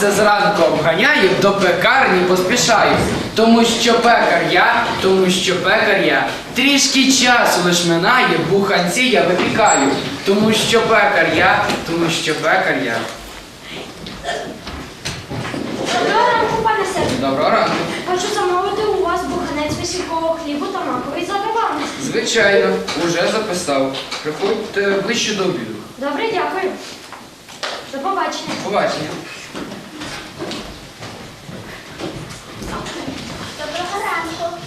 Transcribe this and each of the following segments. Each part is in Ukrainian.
все зранку обганяю, до пекарні поспішаю. Тому що пекар я, тому що пекар я. Трішки часу лиш минає, буханці я випікаю. Тому що пекар я, тому що пекар я. Доброго ранку, пане Сергію. Доброго ранку. Хочу замовити у вас буханець висівкового хлібу та маковий запиванець. Звичайно, уже записав. Приходьте ближче до обіду. Добре, дякую. До побачення. Побачення. Доброго ранку.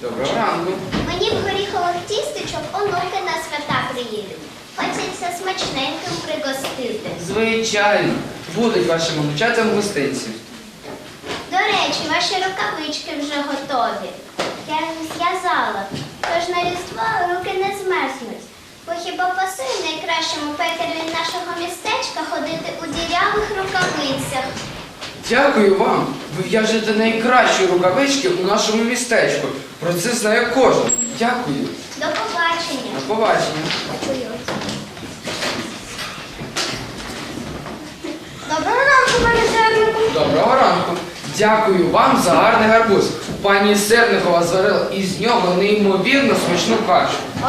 Доброго ранку. Мені в горіхових тістечок онуки на свята приїдуть. Хочеться смачненьким пригостити. Звичайно, будуть вашим онучатам гостинці. До речі, ваші рукавички вже готові. Я їх зв'язала, тож на різдво руки не змерзнуть. Бо хіба пасує найкращому пекарю нашого містечка ходити у дірявих рукавицях? Дякую вам. Ви в'яжете найкращі рукавички у нашому містечку. Про це знає кожен. Дякую. До побачення. До побачення. Доброго ранку, пане Сергію. Доброго ранку. Дякую вам за гарний гарбуз. Пані Серникова зварила із нього неймовірно смачну кашу. О,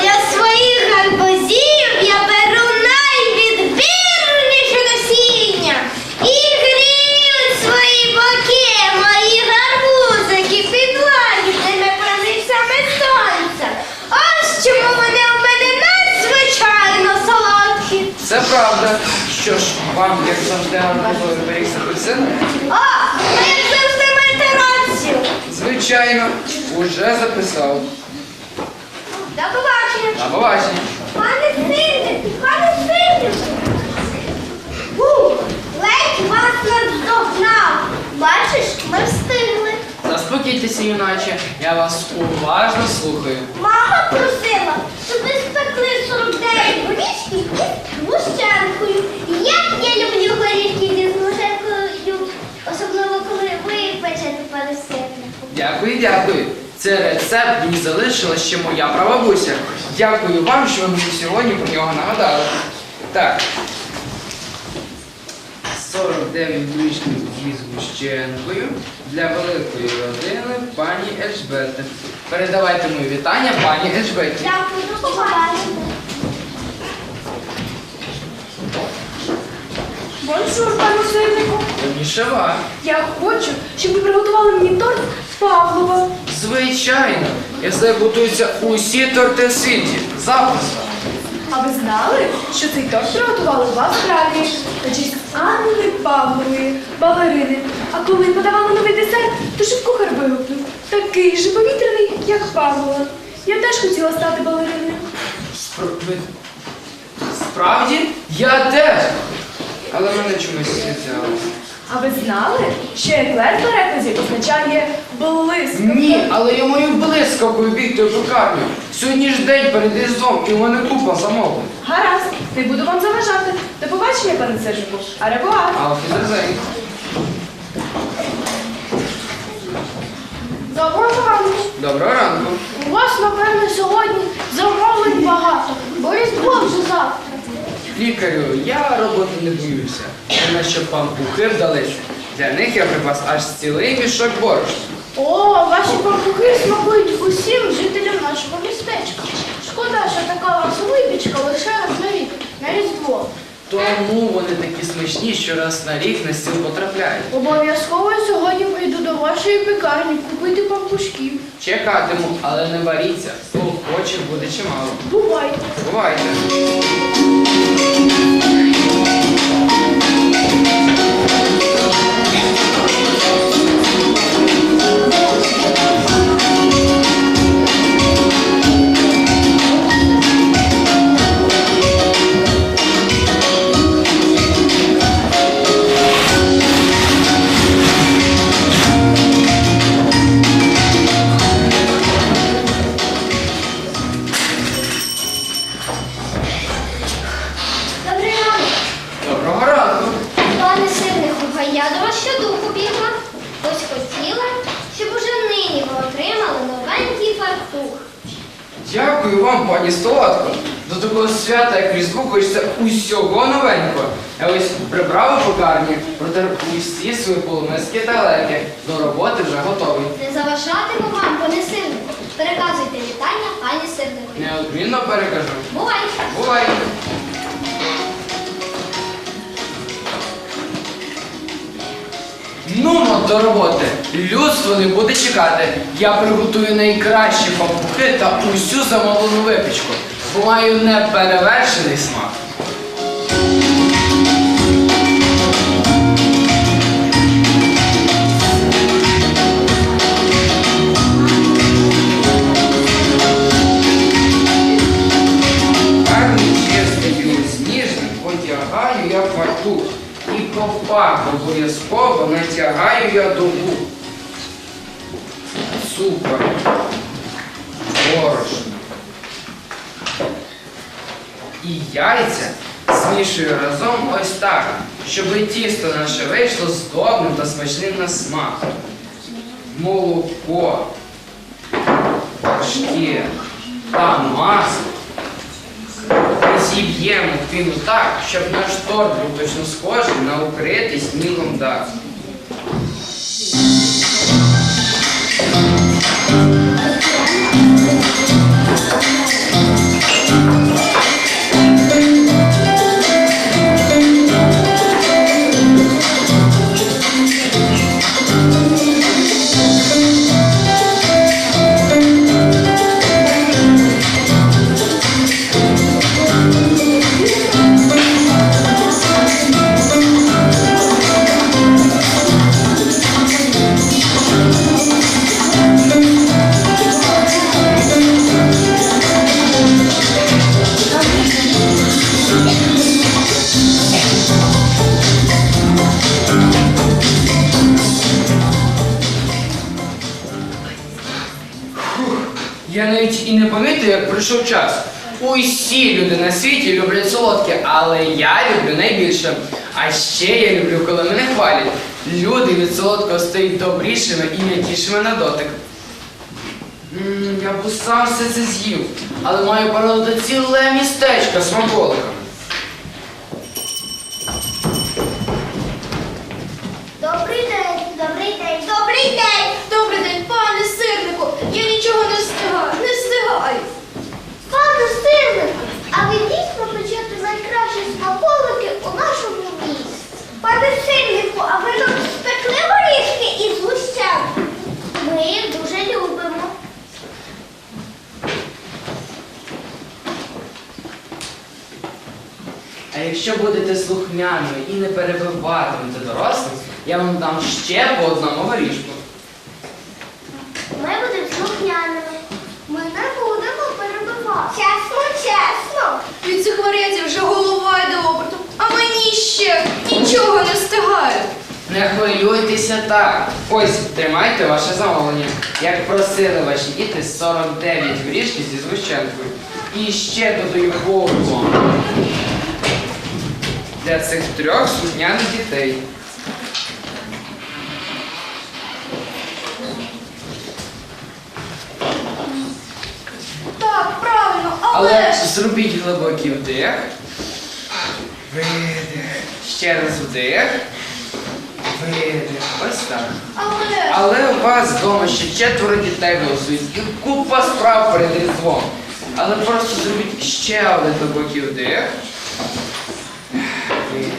для своїх гарбузів я беру найвідбірніше насіння і гріють свої боки, мої гарбузики підлагідними пронизями сонця. Ось чому вони у мене надзвичайно солодкі. Це правда. Що ж, вам, як завжди, гарбузовий пиріг з апельсином? О, ви як завжди маєте рацію. Звичайно, уже записав. До побачення. На побачення. Пане сильник, пане сильник! Ледь вас наздогнав. Бачиш, ми встигли. Заспокійтеся, юначе. Я вас уважно слухаю. Мама просила, щоб ви спекли 49 горішків із згущенкою. Як я люблю горішки зі згущенкою, особливо коли ви печете, пане сильнику. Дякую, дякую. Це рецепт мені залишила ще моя прабабуся. Дякую вам, що ви мені сьогодні про нього нагадали. Так. 49 ближніх зі згущенкою для великої родини пані Ельжбети. Передавайте мої вітання пані Ельжбеті. Дякую, до побачення. Бонжур, пане Сергію. Конішева. Я хочу, щоб ви приготували мені торт Павлова. Звичайно. Я знаю, готуються усі торти світі. Запросто. А ви знали, що цей торт приготували в Австралії на честь Анни Павлової, балерини. А коли подавали новий десерт, то щоб кухар вигукнув. Такий же повітряний, як Павлова. Я теж хотіла стати балериною. Спр- Справді? Я теж. Але мене чомусь не взяли. А ви знали, що еклер в перекладі означає блиск? Ні, але я маю блискавкою бігти в пекарню. Сьогодні ж день перед різдвом і в мене купа замовлень. Гаразд, не буду вам заважати. До побачення, пане Сержику. Аревуар. А офіцерзей. Доброго ранку. Доброго ранку. У вас, напевно, сьогодні замовлень багато, бо різдво вже завтра. Лікарю, я роботи не боюся. Головне, щоб пампухи вдалися. Для них я припас аж цілий мішок борошна. О, ваші пампухи смакують усім жителям нашого містечка. Шкода, що така у вас випічка лише раз на рік, на різдво. Тому вони такі смачні, що раз на рік на стіл потрапляють. Обов'язково сьогодні прийду до вашої пекарні купити пампушків. Чекатиму, але не варіться. Охочих буде чимало. Бувайте. Бувайте. Дякую вам, пані Солодко. До такого свята, як Різдво, хочеться усього новенького. Я ось прибрав у пекарні, протер усі свої полумиски та леки. До роботи вже готовий. Не заважатиму вам, пане сирнику. Переказуйте вітання пані сирнику. Неодмінно перекажу. Бувай! Бувай! Ну, до роботи. Людство не буде чекати. Я приготую найкращі пампухи та усю замовлену випічку, бо маю неперевершений смак. Змішую разом ось так, щоб тісто наше вийшло здобним та смачним на смак. Молоко, вершки та масло. Зіб'ємо піну так, щоб наш торт був точно схожий на укритий снігом дах. Я Усі люди на світі люблять солодке, але я люблю найбільше. А ще я люблю, коли мене хвалять. Люди від солодкого стають добрішими і м'якішими на дотик. М, Я б сам все це з'їв, але маю паралити ціле містечко з смаколиками. Добрий день, добрий день, добрий день! Добрий день, пане сирнику! Я нічого не встигаю, не встигаю. Пане сирнику, а ви дійсно печете найкращі смаколики у нашому місті? Пане сирнику, а ви нам спекли горішки із гущем? Ми їх дуже любимо. А якщо будете слухняними і не перебиватимете дорослих, я вам дам ще по одному горішку. Ми будемо слухняними. Ми не будемо перебивати. Чесно, чесно. Від цих варіантів вже голова йде обертом, а мені ще нічого не встигає. Не хвилюйтеся так. Ось тримайте ваше замовлення. Як просили ваші діти 49 горішків зі згущенкою. І ще додаю голову. Для цих трьох слухняних дітей. Але зробіть глибокий вдих. Видих. Ще раз вдих. Видих. Ось так. Але. Але у вас вдома ще четверо дітей голосують і купа справ перед різдвом. Але просто зробіть ще один глибокий вдих. Видих.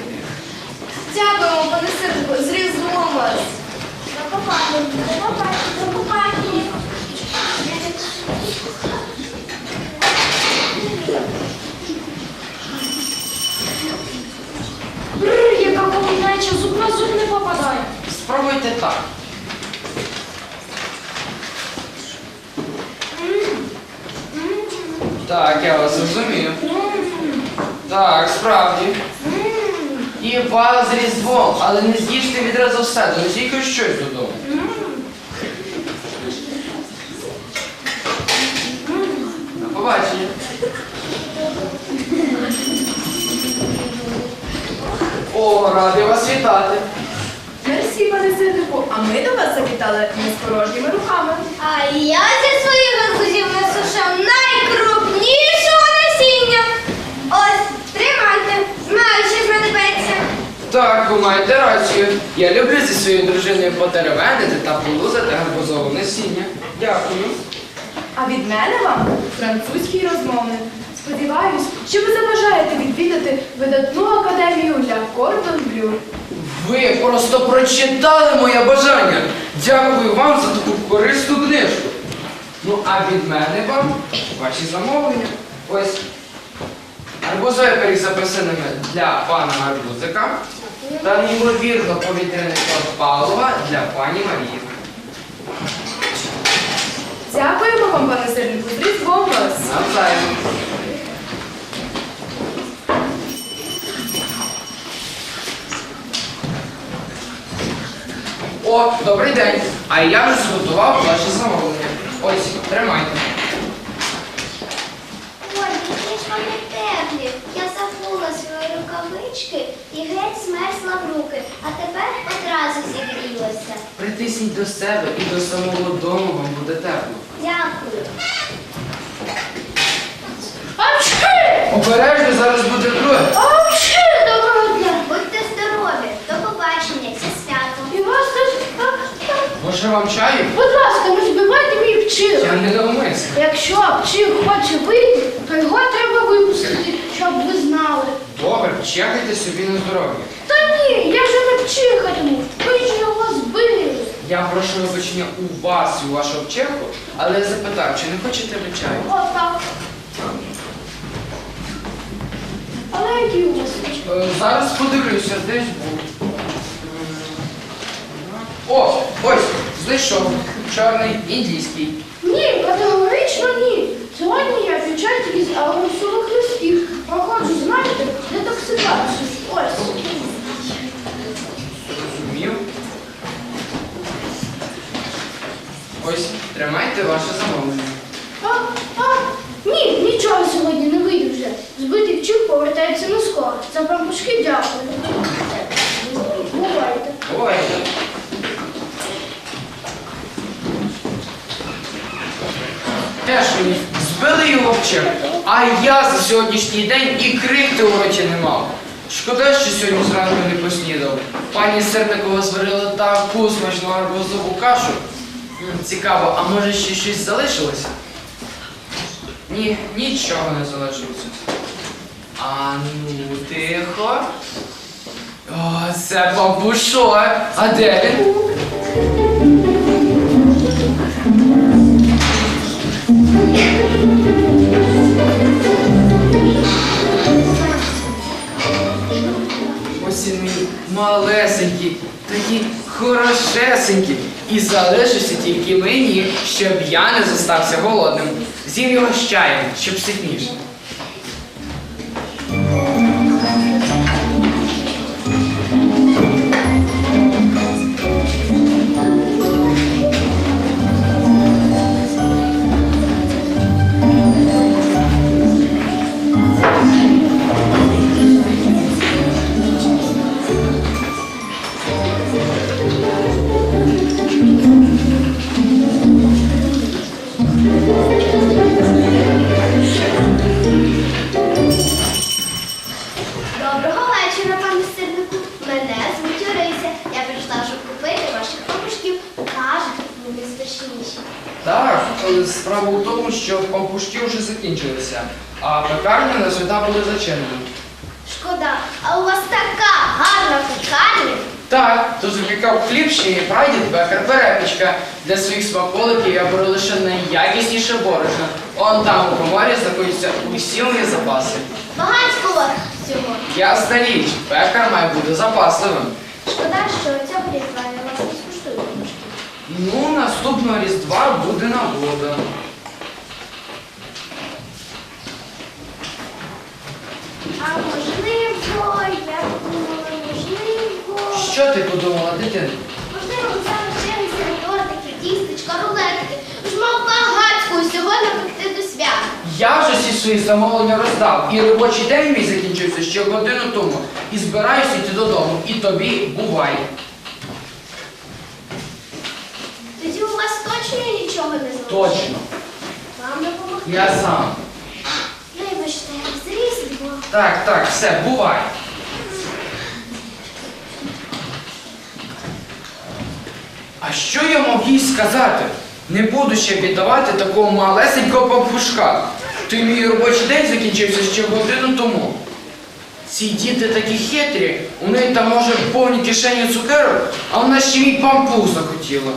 Дякуємо, пане сирнику, з Різдвом вас. До побачення, до побачення, до побачення. Полунеча, зуб на зуб не попадає. Спробуйте так. Так, я вас розумію. Так, справді. І вас з різдвом, але не з'їжте відразу все, донесіть хоч щось додому. До побачення. О, радий вас вітати. Мерсі, пане сирнику, а ми до вас завітали не з порожніми руками. А я зі своїх гарбузів насушав найкрупнішого насіння. Ось, тримайте, знаю, що знадобиться. Так, ви маєте рацію. Я люблю зі своєю дружиною потеревенити та полузати гарбузове насіння. Дякую. А від мене вам французький розмовник. Сподіваюсь, що ви забажаєте відвідати видатну академію для Кордон Блю. Ви просто прочитали моє бажання. Дякую вам за таку корисну книжку. Ну, а від мене вам ваші замовлення. Ось гарбузові пиріг записаними для пана Гарбузика та неймовірно повітряний палива для пані Марії. Дякуємо вам, пане сирнику, з Різдвом вас! Навзаєм. О, добрий день. А я вже зготував ваше замовлення. Ось, тримайте. Ой, які ж вони теплі. Я забула свої рукавички і геть змерзла в руки, а тепер одразу зігрілася. Притисніть до себе і до самого дому вам буде тепло. Дякую. Обережно зараз буде друге. Апчхи! Доброго дня! Будьте здорові, до побачення, зі святом. І вас теж... Може вам чаю? Будь ласка, не збивайте мій вчив. Я не навмисно. Якщо вчив хоче вийти, то його треба випустити, щоб ви знали. Добре, чекайте собі на здоров'я. Та ні, я вже не вчихатиму. Ви ж його збили. Я прошу вибачення у вас і у вашого вчеху, але я запитав, чи не хочете ви чаю? Отак. Але який у вас? Е, Зараз подивлюся, десь був. О, ось, знайшов. Чорний індійський. Ні, категорично ні. Сьогодні я печать із агросових листів. Проходжу, знаєте, детоксикацію. Ось. Зрозумів. Ось, тримайте ваше замовлення. А, а, ні, нічого сьогодні не вийде вже. Збитий вчив повертається не скоро. За пампушки дякую. Бувайте. Ой. Теж мені збили його в а я за сьогоднішній день і крихти у роті не мав. Шкода, що сьогодні зранку не поснідав. Пані Серникова зварила таку смачну арбузову кашу. Цікаво, а може ще щось залишилося? Ні, нічого не залишилося. А ну, тихо. О, це бабушо. А де він? Мій малесенький, такий хорошесенький. І залишився тільки мені, щоб я не зостався голодним. З'їв його з чаєм, щоб ситніше. Пампушків. Кажуть, вони смачніші. Так, справа у тому, що пампушки вже закінчилися, а пекарня на свята буде зачинена. Шкода, а у вас така гарна пекарня. Так, тут випікав хліб ще і прадід бекар перепічка. Для своїх смаколиків я беру лише найякісніше борошно. Он там у коморі знаходяться усі мої запаси. Багатько вас всього. Ясна річ, пекар має бути запасливим. Шкода, що цього різдва я вас не скуштую пампушки. Ну, наступного різдва буде нагода. А можливо, я думала, можливо. Що ти подумала, дитина? Можливо, зараз ще тортики, тістечка, рулетики. Ж мав багатько усього напекти до свята. Я вже всі свої замовлення роздав, і робочий день мій закінчився ще годину тому. І збираюся йти додому. І тобі бувай. Точно. Вам допомогти? Я сам. Вибачте, зрізло. Так, так, все, бувай. А що я мог їй сказати? Не буду ще піддавати такого малесенького папушка. Той мій робочий день закінчився ще годину тому. Ці діти такі хитрі, у неї там може повні кишені цукерок, а вона ще мій пампух захотіла.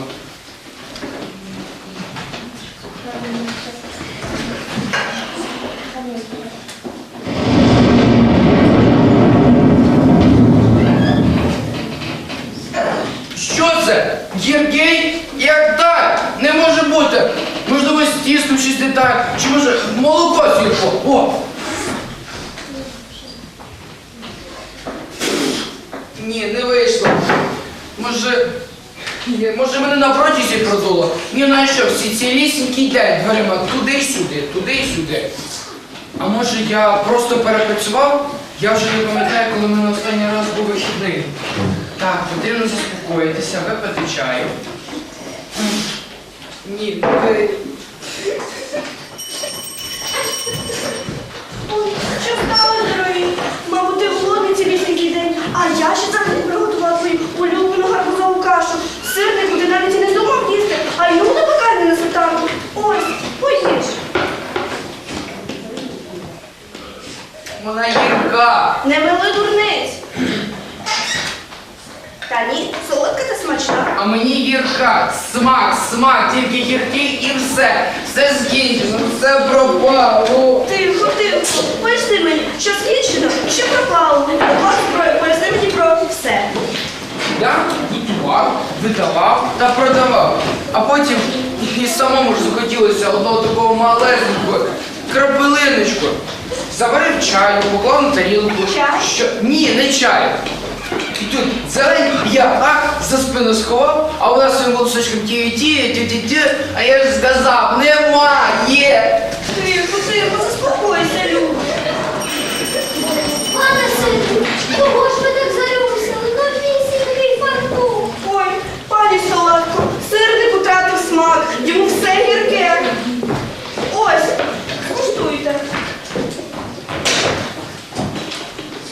Так. Чи може молоко зірко? О! Ні, не вийшло. Може. Ні, може мене на протязі продуло? Ні, ну а що, всі цілісінький день дверима туди-сюди, туди-сюди. А може я просто перепрацював? Я вже не пам'ятаю, коли в мене останній раз був вихідний. Так, потрібно заспокоїтися, випити чаю. Ні, ну ви. Ой, Мабуть, ти цілісінький день, а я ще взагалі приготувала твою улюблену гарбузову кашу. Сирнику ти навіть і не думав їсти, а йому пекарні на світанку. Ось, поїж. Вона гірка. Не мили дурниць. Та ні, солодка та смачна. А мені гірка. Смак, смак, тільки гіркий і все. Все скінчено, все пропало. Мені, що скінчено, що пропало. Поясни мені про все. Я готував, видавав та продавав. А потім і самому ж захотілося одного такого малесенького крапелиночку. Заварив чаю, поклав на тарілку. Чай? Що? Ні, не чай. І тут зелень, я а, за спину сховав, а вона своїм голосочком ті ті ті ті ті а я ж сказав, немає. Тихо, тихо, заспокойся, Люба. Пане сину, чого ж ви так зарюмсили? Ну місі такий фартух. Ой, пані Солодко, сирник утратив смак, йому все гірке. Ось, скуштуйте.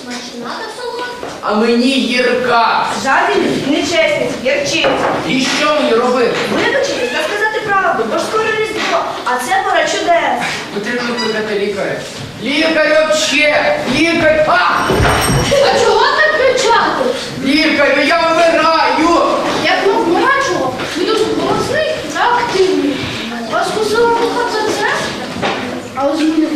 Смачна та солодка. А мені гірка. Жадібність, нечесність, гірчинка. І що мені робити? Вибачитись та сказати правду, бо ж скоро різдво, а це пора чудес. Потрібно викликати лікаря. Лікар вообще! Лікар! А! А чого так кричати? Лікарю, я вмираю! Як ми вмирачого, ви дуже голосний та активний. Вас кусила муха за це? Але ж ми не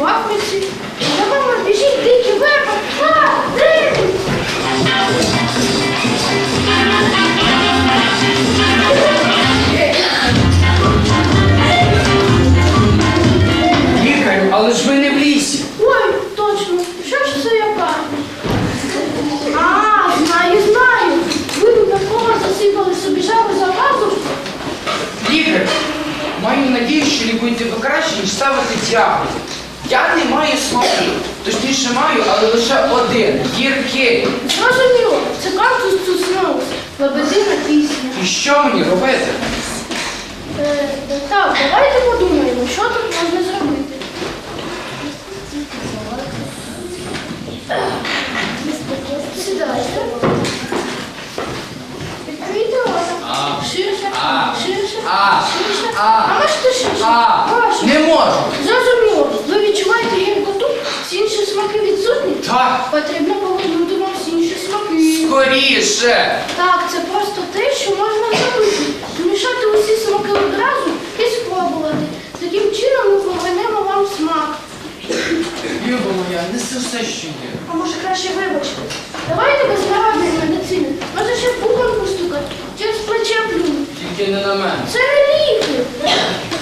А. А можете ширше? А, Прошу. не можу. Зрозуміло. Ви відчуваєте гіркоту, всі інші смаки відсутні? Так, Потрібно повернути вам всі інші смаки. скоріше. Так, це просто те, що можна зробити. Змішати усі смаки одразу і спробувати. Таким чином ми повернемо вам смак. Люба моя, неси все, що є. А може краще вибачте? Давайте без народної медицини. Може ще буквам постукати, через плече плюнути. Тільки не на мене. Це не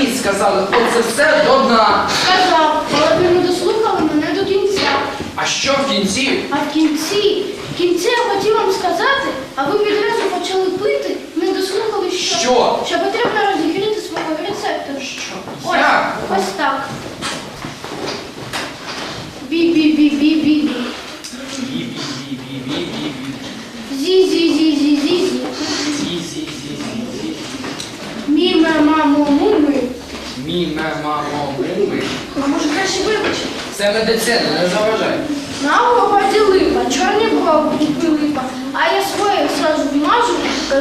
самі сказали, оце все до дна. Сказав, але ви не дослухали мене до кінця. А що в кінці? А в кінці, в кінці я хотів вам сказати, а ви відразу почали пити, не дослухали, що, Що? що потрібно розігріти свого рецептора. Що? Ось, Як? ось так. Бі-бі-бі-бі-бі-бі. Мі-ме-мамо-му-ми. А може краще вибачити? Це медицина, не заважай. На городі липа, чорні брови липа. А я своє зразу вмажу,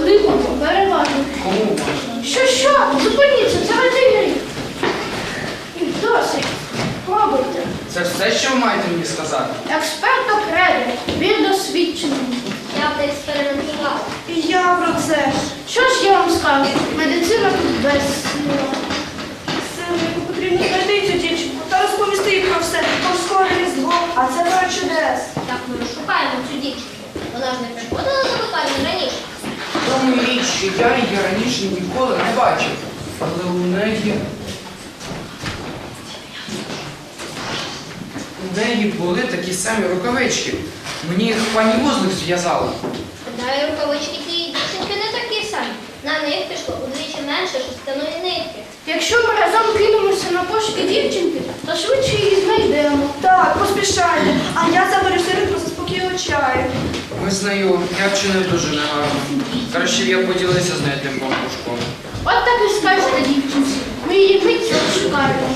липу переважу. Кому можна? Що, що? Зупиніться, це розігрів. І досить. Пробуйте. Це все, що ви маєте мені сказати? Експерт окремий, він досвідчений. Я б експериментувала. І я про це. Що ж я вам скажу? Медицина тут без потрібно знайти цю дівчинку та розповісти їй про все. Бо скоро різдво, а це про чудес. Так ми розшукаємо цю дівчинку. Вона ж не приходила до лікарні раніше. Тому і річ, що я її раніше ніколи не бачив. Але у неї. У неї були такі самі рукавички. Мені їх пані Вузлик зв'язала. Гадаю, рукавички тієї дівчинки не такі самі. На них пішло удвічі менше шерстяної нитки. Якщо ми разом кинемося на пошуки дівчинки, то швидше її знайдемо. Так, поспішайте. А я заварю сироп про чаю. Визнаю, я вчинив дуже негарно. Краще б я поділився з нею тим бамбушком. От так і скажете дівчинці. Ми її миттю шукаємо.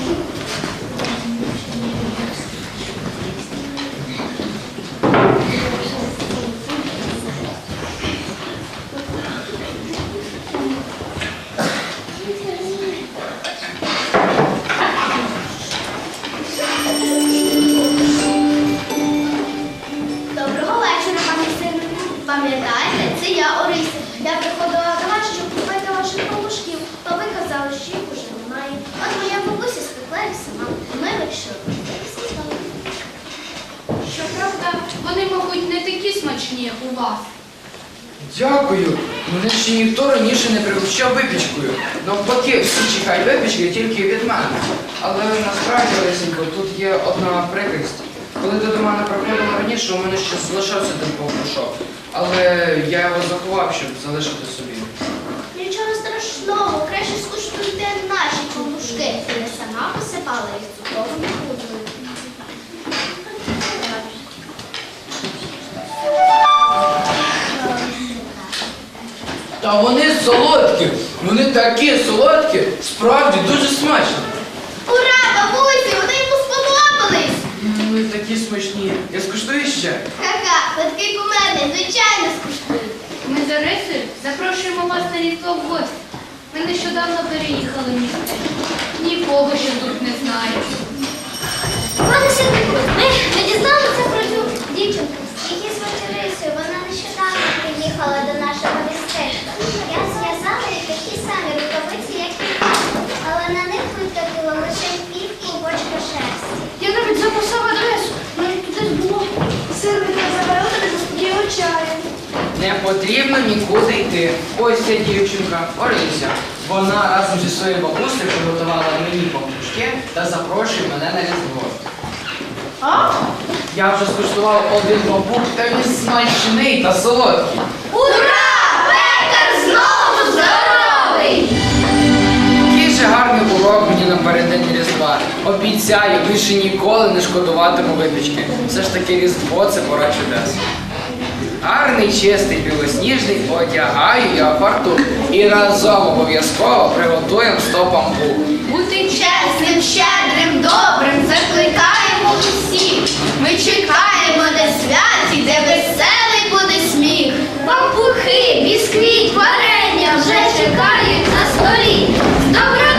Дякую. Мене ще ніхто раніше не пригощав випічкою. Навпаки, всі чекають випічки тільки від мене. Але насправді, Лесенько, тут є одна прикрість. Коли ти до мене приходила раніше, у мене ще залишався один погрушок. Але я його заховав, щоб залишити собі. Нічого страшного, краще скуштуйте наші бабушки. Я сама посипала їх цукровими Та вони солодкі! Вони такі солодкі, справді дуже смачні. Ура, бабусі, вони йому сподобались! Вони такі смачні. Я скуштую ще. Ха-ха, ви такий кумедний, звичайно скуштую. Ми з Орисою запрошуємо вас на різдво в гості. Ми нещодавно переїхали в місто. Нікого ще тут не знаю. Сидику, ми не дізналися про цю дівчинку. Її звати Рисою, вона нещодавно приїхала до нашого містечка. Я зв'язала їй такі самі рукавиці, як і ви, але на них витратила лише пів клубочка шерсті. Я навіть записав адресу, навіть туди було. Сирник я заварила тобі заспокою чаю. Не потрібно нікуди йти. Ось ця дівчинка, Орися. Вона разом зі своєю бабусею приготувала мені пампушки та запрошує мене на різдво. А? Я вже скуштував один бабук, та він смачний та солодкий. Ура! Пекар знову здоровий! Який же гарний урок мені напередодні Різдва. Обіцяю, більше ніколи не шкодуватиму випічки. Все ж таки Різдво це пора чудес гарний, чистий, білосніжний, одягаю я фартук. І разом обов'язково приготуємо стопам бук. Бути чесним, щедрим, добрим, закликаємо усіх. Ми чекаємо, де святі, де веселий буде сміх. Пампухи, бісквіт, варення вже чекають на столі. Добро